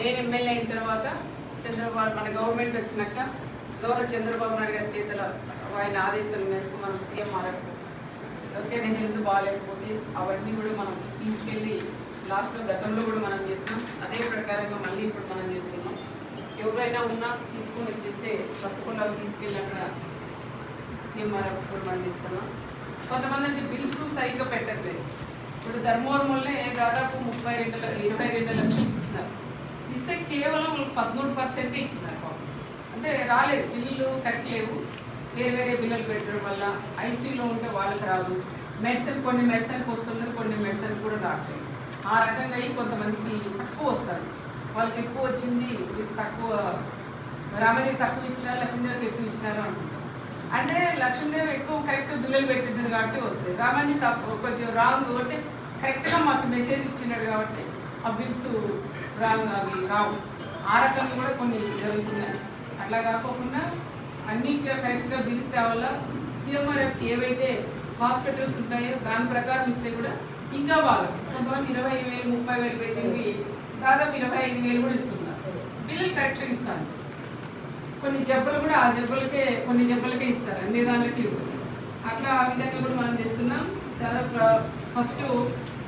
నేను ఎమ్మెల్యే అయిన తర్వాత చంద్రబాబు మన గవర్నమెంట్ వచ్చినాక గౌరవ చంద్రబాబు నాయుడు గారి చేతిలో ఆయన ఆదేశాల మేరకు మనం సీఎం ఆర్ఎఫ్ ఎవరికైనా హెల్త్ బాగాలేకపోతే అవన్నీ కూడా మనం తీసుకెళ్ళి లాస్ట్లో గతంలో కూడా మనం చేస్తాం అదే ప్రకారంగా మళ్ళీ ఇప్పుడు మనం చేస్తున్నాం. ఎవరైనా ఉన్నా తీసుకొని వచ్చేస్తే తప్పకుండా అవి తీసుకెళ్ళి అక్కడ కూడా మనం చేస్తున్నాం. కొంతమంది అంటే బిల్స్ సరిగ్గా పెట్టట్లేదు. ఇప్పుడు ధర్మవరంలోనే దాదాపు ముప్పై రెండు ఇరవై రెండు లక్షలు పదమూడు పర్సెంట్ ఇచ్చినారు పాపం. అంటే రాలేదు బిల్లులు కరెక్ట్ లేవు వేరే వేరే బిల్లులు పెట్టడం వల్ల ఐసీయూలో ఉంటే వాళ్ళకి రాదు. మెడిసిన్ కొన్ని మెడిసిన్కి వస్తున్నది కొన్ని మెడిసిన్ కూడా రావట్లేదు. ఆ రకంగా కొంతమందికి తక్కువ వస్తారు వాళ్ళకి ఎక్కువ వచ్చింది తక్కువ రామదేవి తక్కువ ఇచ్చినారు లక్ష్మీదేవికి ఎక్కువ ఇచ్చినారు అనుకుంటారు. అంటే లక్ష్మీదేవి ఎక్కువ కరెక్ట్ బిల్లులు పెట్టింది కాబట్టి వస్తాయి. రామాజీ తప్పు కొంచెం రాంగ్ కాబట్టి కరెక్ట్గా మాకు మెసేజ్ ఇచ్చినాడు కాబట్టి ఆ బిల్స్ రాంగ్ అవి రావు. ఆ రకంగా కూడా కొన్ని జరుగుతున్నాయి. అట్లా కాకోకుండా అన్ని కరెక్ట్గా బిల్స్ రావాలా? సిఎంఆర్ఎఫ్ ఏవైతే హాస్పిటల్స్ ఉంటాయో దాని ప్రకారం ఇస్తే కూడా ఇంకా బాగా కొంతమంది ఇరవై వేలు ముప్పై వేలు పెట్టినవి దాదాపు ఇరవై ఐదు వేలు కూడా ఇస్తున్నారు. బిల్లులు కరెక్ట్గా ఇస్తాను కొన్ని జబ్బులు కూడా ఆ జబ్బులకే కొన్ని జబ్బులకే ఇస్తారు. అన్ని దాంట్లకి అట్లా ఆ విధంగా కూడా మనం చేస్తున్నాం. దాదాపు ఫస్ట్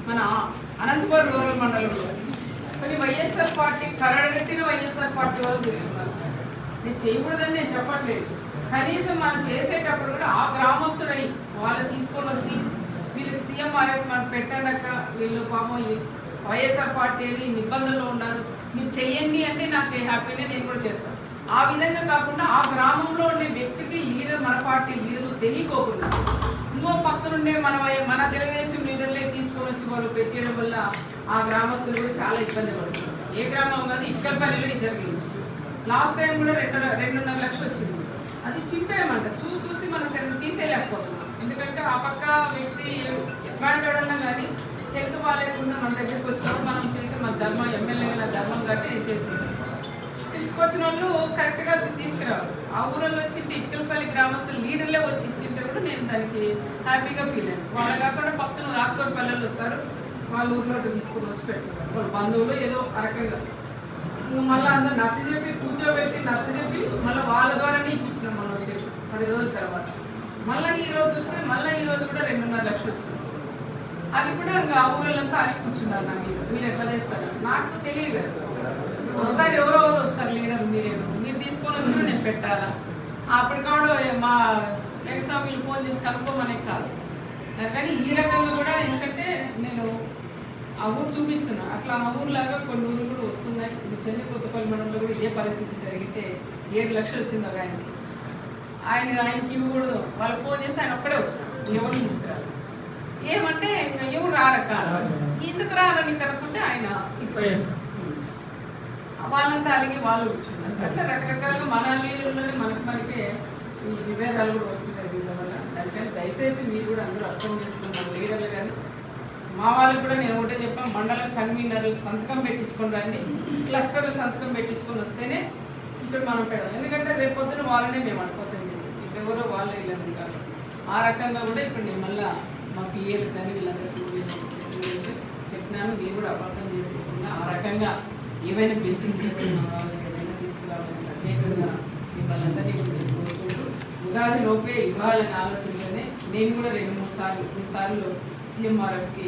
మన అనంతపురం రూరల్ మండలంలో కొన్ని వైఎస్ఆర్ పార్టీ కరడగట్టిన వైఎస్ఆర్ పార్టీ వాళ్ళు చేస్తున్నారు. నేను చేయకూడదని నేను చెప్పట్లేదు. కనీసం మనం చేసేటప్పుడు కూడా ఆ గ్రామస్తుడై వాళ్ళు తీసుకొని వచ్చి వీళ్ళకి సీఎం మనం మనకు వీళ్ళు పాపం వైఎస్ఆర్ పార్టీ అని నిబంధనలు ఉన్నారు. మీరు చెయ్యండి అంటే నాకు హ్యాపీనే నేను కూడా చేస్తాను. ఆ విధంగా కాకుండా ఆ గ్రామంలో ఉండే వ్యక్తికి లీడర్ మన పార్టీ లీడర్లు తెలియకోకుండా ఇంకో పక్కనుండే మన మన తెలుగుదేశం లీడర్లే వాళ్ళు పెట్టేయడం వల్ల ఆ గ్రామస్తులు కూడా చాలా ఇబ్బంది పడుతున్నారు. ఏ గ్రామం కాదు ఇష్కల్పల్లిలో జరిగింది. లాస్ట్ టైం కూడా రెండు రెండున్నర లక్షలు వచ్చింది. అది చింపేయమంట. చూసి చూసి మనం తెలుగు తీసేయలేకపోతున్నాం. ఎందుకంటే ఆ పక్క వ్యక్తి ఎట్లాంటివాడన్నా కానీ హెల్త్ బాగాలేకుండా మన దగ్గరికి వచ్చినప్పుడు మనం చేసే మన ధర్మం ఎమ్మెల్యే గల ధర్మం కాబట్టి ఇది చేసింది. తీసుకొచ్చిన వాళ్ళు కరెక్ట్గా తీసుకురావాలి. ఆ ఊళ్ళో వచ్చి ఇటుకలపల్లి గ్రామస్తులు లీడర్లే వచ్చి ఇచ్చింటే నేను దానికి హ్యాపీగా ఫీల్ అయ్యాను. వాళ్ళు కాకుండా పక్కన రాక్తోటి పిల్లలు వస్తారు వాళ్ళ ఊర్లో తీసుకొని వచ్చి పెట్టుకుంటారు. వాళ్ళ బంధువులు ఏదో అరకంగా మళ్ళీ అందరు నచ్చ చెప్పి కూర్చోబెట్టి నచ్చ చెప్పి మళ్ళీ వాళ్ళ ద్వారానే ఇప్పించినాం మనం వచ్చి పది రోజుల తర్వాత. మళ్ళీ ఈ రోజు చూస్తే మళ్ళీ ఈ రోజు కూడా రెండున్నర లక్షలు వచ్చింది. అది కూడా ఇంకా ఆ ఊళ్ళంతా అని కూర్చున్నారు నా మీద మీరు ఎట్లా చేస్తారు? నాకు తెలియదు. వస్తారు ఎవరో ఎవరు వస్తారు లీడర్ మీరేను మీరు తీసుకొని వచ్చి నేను పెట్టాలా? అప్పటికాడు మా వెంకటస్వామిలు ఫోన్ చేసి కనుక్కోమనే కాదు కానీ ఈ రకంగా కూడా ఏంటంటే నేను ఆ ఊరు చూపిస్తున్నా. అట్లా ఆ ఊరులాగా కొన్ని ఊర్లు కూడా వస్తున్నాయి. ఇది చెన్నై కొత్తపల్లి మండలంలో కూడా ఇదే పరిస్థితి జరిగితే ఏడు లక్షలు వచ్చింది ఒక ఆయనకి. ఆయన ఆయనకి ఇవి కూడా వాళ్ళు ఫోన్ చేస్తే ఆయన ఒక్కడే వచ్చినాడు ఎవరు తీసుకురాలి ఏమంటే ఇంకా ఎవరు రారక్క ఎందుకు రారని కనుక్కుంటే ఆయన ఇప్పుడు వాళ్ళంతా అలిగి వాళ్ళు కూర్చున్నారు. అట్లా రకరకాలుగా మన ఈ విభేదాలు కూడా వస్తున్నాయి వీళ్ళ వల్ల దానికని దయచేసి మీరు కూడా అందరూ అర్థం చేసుకున్నారు లీడర్లు కానీ మా వాళ్ళకి కూడా నేను ఒకటే చెప్పాను మండలం కన్వీనర్లు సంతకం పెట్టించుకొని రండి క్లస్టర్లు సంతకం పెట్టించుకొని వస్తేనే ఇక్కడ మనం పెడదాం. ఎందుకంటే రేపు పొద్దున వాళ్ళనే మేము అనుకోసం చేస్తాం. ఎవరో వాళ్ళు వెళ్ళండి కాదు ఆ రకంగా కూడా ఇప్పుడు నేను మళ్ళీ మా పిఏలకు కానీ వీళ్ళందరికీ చెప్పినాను. మీరు కూడా అబద్ధం చేసుకోకుండా ఆ రకంగా ఏమైనా బిల్స్ ఏమైనా తీసుకురావాలని ప్రత్యేకంగా మిమ్మల్ని అందరినీ ఉగాది లోపే ఇవ్వాలనే ఆలోచనతోనే నేను కూడా రెండు మూడు సార్లు మూడు సార్లు సీఎంఆర్ఎఫ్కి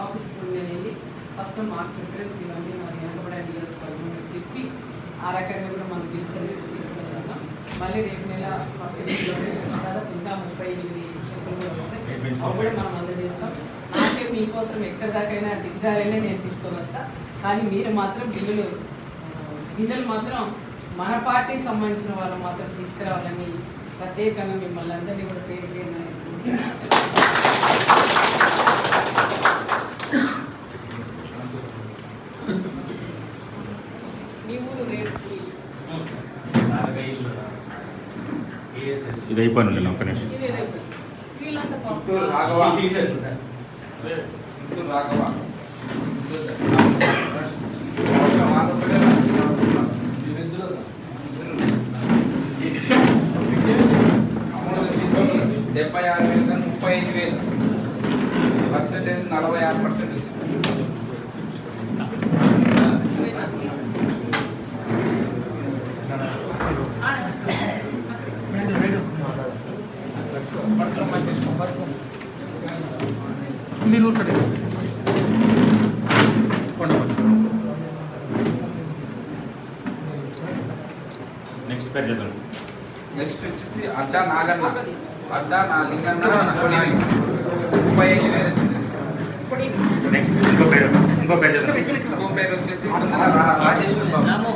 ఆఫీస్కి నేను వెళ్ళి ఫస్ట్ మార్క్ ప్రిఫరెన్స్ ఇవ్వండి మరి వెనకబడే నియోజకవర్గం అని చెప్పి ఆ రకంగా కూడా మనం అనేది తీసుకొని వచ్చినాం మళ్ళీ రేపు నెల ఫస్ట్ దాదాపు ఇంకా ముప్పై ఎనిమిది చెప్పులు కూడా వస్తాయి. అప్పుడు కూడా మనం అందజేస్తాం. నాకే మీకోసం ఎక్కడి దాకైనా దిగ్జాలైనా నేను తీసుకొని వస్తా. కానీ మీరు మాత్రం బిల్లులు బిల్లులు మాత్రం మన పార్టీకి సంబంధించిన వాళ్ళు మాత్రం తీసుకురావాలని ప్రత్యేకంగా మిమ్మల్ని అందరినీ కూడా పేరు పేరున మీ ఊరు రేపు ఇది నిమిషం. రాఘవ. రాఘవ. ఐదు వేలు. పర్సంటేజ్ నలభై ఆరు పర్సెంట్ వచ్చింది. మీరు నెక్స్ట్ పేరు నెక్స్ట్ వచ్చేసి అర్జా నాగన్న. అద్దా నా లింగన్న కొలివి ముప్పై ఐదు వేలు వచ్చింది ఇప్పుడు నెక్స్ట్ ఇంకో పేరు ఇంకో పేరు ఇంకో పేరు వచ్చేసి రాజేశ్వర్ బాబు.